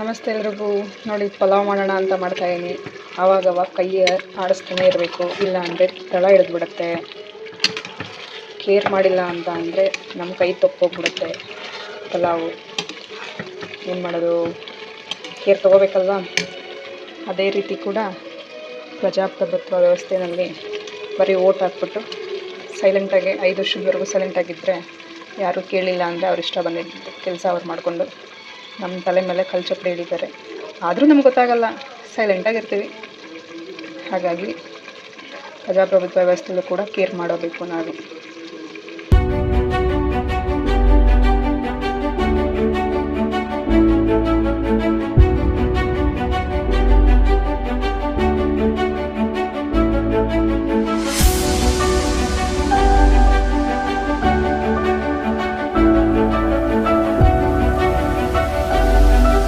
ನಮಸ್ತೆ ಎಲ್ರಿಗೂ. ನೋಡಿ, ಪಲಾವ್ ಮಾಡೋಣ ಅಂತ ಮಾಡ್ತಾಯಿದ್ದೀನಿ ಆವಾಗವಾಗ ಕೈ ಆಡಿಸ್ತಾನೆ ಇರಬೇಕು. ಇಲ್ಲ ಅಂದರೆ ತಳ ಹಿಡಿದ್ಬಿಡುತ್ತೆ ಕೇರ್ ಮಾಡಿಲ್ಲ ಅಂತ ಅಂದರೆ ನಮ್ಮ ಕೈ ತಪ್ಪೋಗ್ಬಿಡುತ್ತೆ ಪಲಾವು. ಏನು ಮಾಡೋದು? ಕೇರ್ ತಗೋಬೇಕಲ್ವಾ? ಅದೇ ರೀತಿ ಕೂಡ ಪ್ರಜಾಪ್ರಭುತ್ವ ವ್ಯವಸ್ಥೆಯಲ್ಲಿ ಬರೀ ಓಟ್ ಹಾಕ್ಬಿಟ್ಟು ಸೈಲೆಂಟಾಗಿ ಐದು ವರ್ಷದವರೆಗೂ ಸೈಲೆಂಟಾಗಿದ್ದರೆ ಯಾರೂ ಕೇಳಿಲ್ಲ ಅಂದರೆ ಅವ್ರು ಇಷ್ಟ ಬಂದಿದ್ದು ಕೆಲಸ ಅವ್ರು ಮಾಡಿಕೊಂಡು ನಮ್ಮ ತಲೆ ಮೇಲೆ ಕಲ್ಲು ಚಪ್ಪಡಿ ಹಿಡಿತಾರೆ ಆದರೂ ನಮ್ಗೆ ಗೊತ್ತಾಗಲ್ಲ. ಸೈಲೆಂಟಾಗಿರ್ತೀವಿ ಹಾಗಾಗಿ ಪ್ರಜಾಪ್ರಭುತ್ವ ವ್ಯವಸ್ಥೆಯಲ್ಲೂ ಕೂಡ ಕೇರ್ ಮಾಡಬೇಕು ನಾವು.